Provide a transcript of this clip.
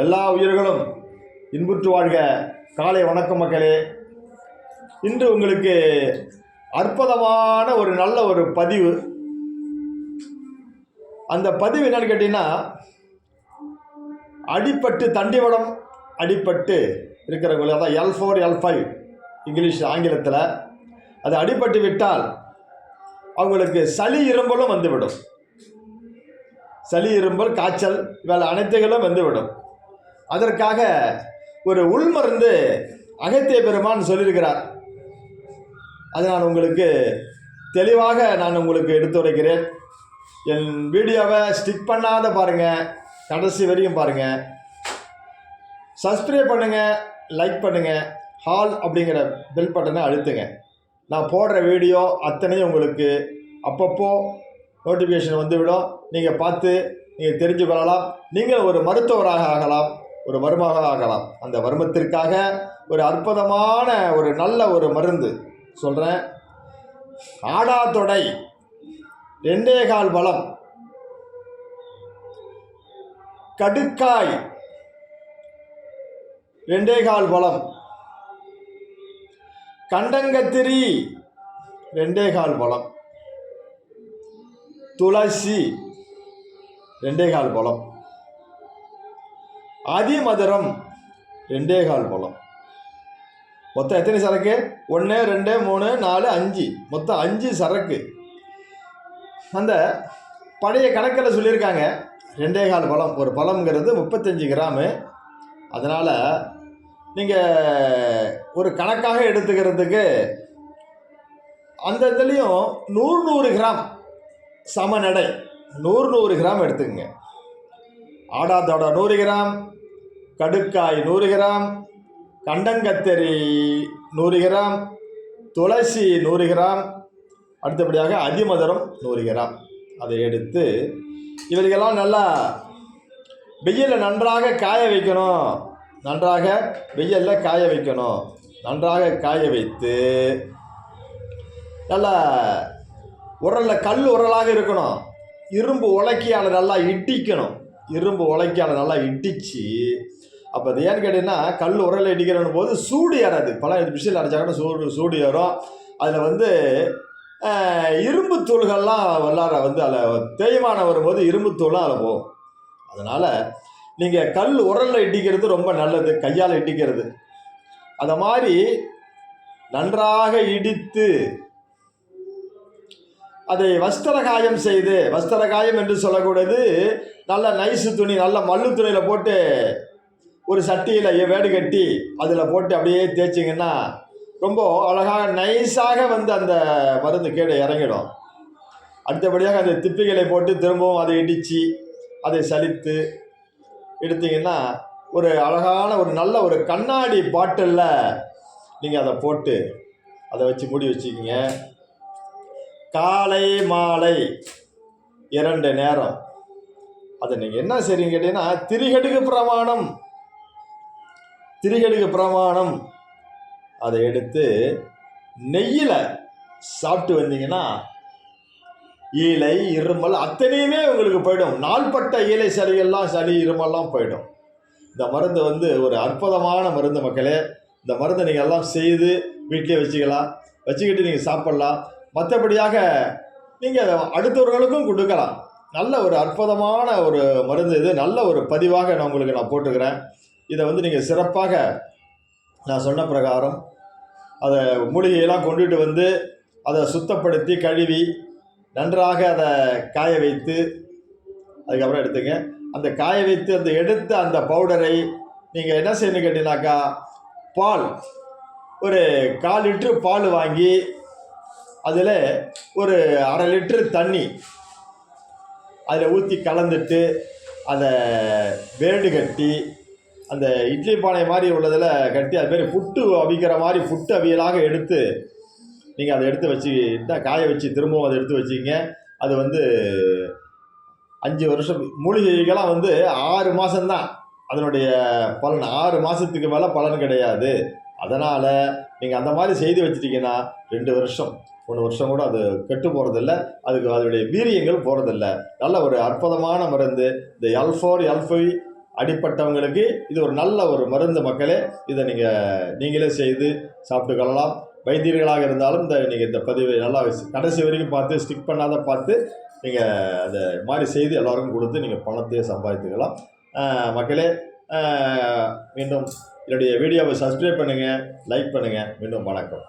எல்லா உயிர்களும் இன்புற்று வாழ்க. காலை வணக்கம் மக்களே. இன்று உங்களுக்கு அற்புதமான ஒரு நல்ல ஒரு பதிவு. அந்த பதிவு என்னன்னு கேட்டீங்கன்னா அடிப்பட்டு தண்டிவடம் அடிப்பட்டு இருக்கிறவங்களுக்கு அதான் L four L five English ஆங்கிலத்தில். அது அடிபட்டு விட்டால் அவங்களுக்கு சளி இரும்பலும் வந்துவிடும். சளி இரும்பல் காய்ச்சல் இவள் அனைத்துகளும் வந்துவிடும். அதற்காக ஒரு உள்மருந்து அகத்திய பெருமான் சொல்லியிருக்கிறார். அதை நான் உங்களுக்கு தெளிவாக நான் உங்களுக்கு எடுத்துரைக்கிறேன் என் வீடியோவை ஸ்டிக் பண்ணாத பாருங்கள் கடைசி வரையும் பாருங்கள் சப்ஸ்கிரைப் பண்ணுங்கள் லைக் பண்ணுங்கள் ஹால் அப்படிங்கிற பெல் பட்டனை அழுத்துங்க. நான் போடுற வீடியோ அத்தனையும் உங்களுக்கு அப்பப்போ நோட்டிஃபிகேஷன் வந்துவிடும். நீங்கள் பார்த்து நீங்கள் தெரிஞ்சு கொள்ளலாம். நீங்கள் ஒரு மருத்துவராக ஆகலாம். ஒரு வருமாக ஆகலாம். அந்த வருமத்திற்காக ஒரு அற்புதமான ஒரு நல்ல ஒரு மருந்து சொல்கிறேன் ஆடாதொடை ரெண்டே கால் பலம் கடுக்காய் ரெண்டே கால் பலம் கண்டங்கத்திரி ரெண்டே கால் பலம் துளசி ரெண்டே கால் பலம். அதிமதுரம் ரெண்டே கால் பழம் மொத்தம் எத்தனை சரக்கு? ஒன்று ரெண்டு மூணு நாலு அஞ்சு. மொத்தம் அஞ்சு சரக்கு. அந்த பழைய கணக்கில் சொல்லியிருக்காங்க ரெண்டே கால் பழம். ஒரு பழம்ங்கிறது முப்பத்தஞ்சு கிராமு. அதனால் நீங்கள் ஒரு கணக்காக எடுத்துக்கிறதுக்கு அந்த இதுலேயும் நூறு நூறு கிராம் சமநடை. நூறு நூறு கிராம் எடுத்துக்கங்க. ஆடாதோட நூறு கிராம் கடுக்காய் நூறு கிராம் கண்டங்கத்தரி நூறு கிராம் துளசி நூறு கிராம் அடுத்தபடியாக அதிமதுரம் நூறு கிராம். அதை எடுத்து இவர்களெல்லாம் நல்லா வெயிலில் நன்றாக காய வைக்கணும். நன்றாக வெயிலில் காய வைக்கணும். நன்றாக காய வைத்து நல்லா உரலில் கல் உரலாக இருக்கணும். இரும்பு உலக்கியால் நல்லா இட்டிக்கணும் இரும்பு உழைக்கால நல்லா இட்டிச்சு அப்போ அது ஏன்னு கேட்டிங்கன்னா கல் உரல் இடிக்கிற போது சூடு ஏறாது. பல மிஷினில் அரைச்சாங்கன்னா சூடு சூடு ஏறும். அதில் வந்து இரும்பு தூள்கள்லாம் வல்லார வந்து அதில் தேய்மானம் வரும்போது இரும்பு தூளும் அதில் போகும். அதனால் நீங்கள் கல் உரலில் இடிக்கிறது ரொம்ப நல்லது கையால் இடிக்கிறது. அந்த மாதிரி நன்றாக இடித்து அதை வஸ்திர காயம் செய்து வஸ்திர காயம் என்று சொல்லக்கூடாது நல்ல நைஸு துணி நல்ல மல்லு துணியில் போட்டு ஒரு சட்டியில் வேடு கட்டி அதில் போட்டு அப்படியே தேய்ச்சிங்கன்னா ரொம்ப அழகாக நைஸாக வந்து அந்த மருந்து கீழே இறங்கிடும். அடுத்தபடியாக அந்த திப்பிகளை போட்டு திரும்பவும் அதை இடித்து அதை சலித்து எடுத்தீங்கன்னா ஒரு அழகான ஒரு நல்ல ஒரு கண்ணாடி பாட்டிலில் நீங்கள் அதை போட்டு அதை வச்சு மூடி வச்சுக்கிங்க. காலை மாலை இரண்டு நேரம். அதை நீங்கள் என்ன செய்றீங்க கேட்டீங்கன்னா திரிகடுகு பிரமாணம். திரிகடுகு பிரமாணம். அதை எடுத்து நெய்யில் சாப்பிட்டு வந்தீங்கன்னா ஈலை இருமல் அத்தனையுமே உங்களுக்கு போயிடும். நாள்பட்ட ஈலை சளியெல்லாம் சளி இருமல்லாம் போயிடும். இந்த மருந்து வந்து ஒரு அற்புதமான மருந்து மக்களே. இந்த மருந்தை நீங்கள் எல்லாம் செய்து வீட்டிலே வச்சுக்கலாம். வச்சுக்கிட்டு நீங்கள் சாப்பிட்லாம். மற்றபடியாக நீங்கள் அடுத்தவர்களுக்கும் கொடுக்கலாம். நல்ல ஒரு அற்புதமான ஒரு மருந்து இது. நல்ல ஒரு பதிவாக நான் உங்களுக்கு நான் போட்டுக்கிறேன். இதை வந்து நீங்கள் சிறப்பாக நான் சொன்ன பிரகாரம் அதை மூலிகையெல்லாம் கொண்டுட்டு வந்து அதை சுத்தப்படுத்தி கழுவி நன்றாக அதை காய வைத்து அதுக்கப்புறம் எடுத்துங்க. அந்த காய வைத்து அந்த எடுத்த அந்த பவுடரை நீங்கள் என்ன செய்யணும் கேட்டீங்கன்னாக்கா பால். ஒரு கால் லிட்ரு பால் வாங்கி அதில் ஒரு அரை லிட்டரு தண்ணி அதில் ஊற்றி கலந்துட்டு அதை வேடு கட்டி அந்த இட்லி பானை மாதிரி உள்ளதில் கட்டி அதுமாரி புட்டு அவிக்கிற மாதிரி புட்டு அவியலாக எடுத்து நீங்கள் அதை எடுத்து வச்சு காய வச்சு திரும்பவும் அதை எடுத்து வச்சிங்க அது வந்து அஞ்சு வருஷம் மூலிகைகள்லாம் வந்து ஆறு மாதம்தான் அதனுடைய பலன் ஆறு மாதத்துக்கு மேலே பலன் கிடையாது. அதனால் நீங்கள் அந்த மாதிரி செய்து வச்சிட்டிங்கன்னா ரெண்டு வருஷம் மூணு வருஷம் கூட அது கெட்டு போகிறதில்ல அதுக்கு அதனுடைய வீரியங்கள் போகிறதில்ல நல்ல ஒரு அற்புதமான மருந்து. இந்த எல் ஃபோர் எல் ஃபைவ் அடிப்பட்டவங்களுக்கு இது ஒரு நல்ல ஒரு மருந்து மக்களே. இதை நீங்கள் நீங்களே செய்து சாப்பிட்டு கொள்ளலாம். வைத்தியர்களாக இருந்தாலும் இந்த நீங்கள் இந்த பதிவை நல்லா கடைசி வரைக்கும் பார்த்து ஸ்டிக் பண்ணாத பார்த்து நீங்கள் அதை மாதிரி செய்து எல்லாருக்கும் கொடுத்து நீங்கள் பணத்தையே சம்பாதித்துக்கலாம். மக்களே மீண்டும் என்னுடைய வீடியோவை சப்ஸ்கிரைப் பண்ணுங்கள் லைக் பண்ணுங்கள் மீண்டும் வணக்கம்.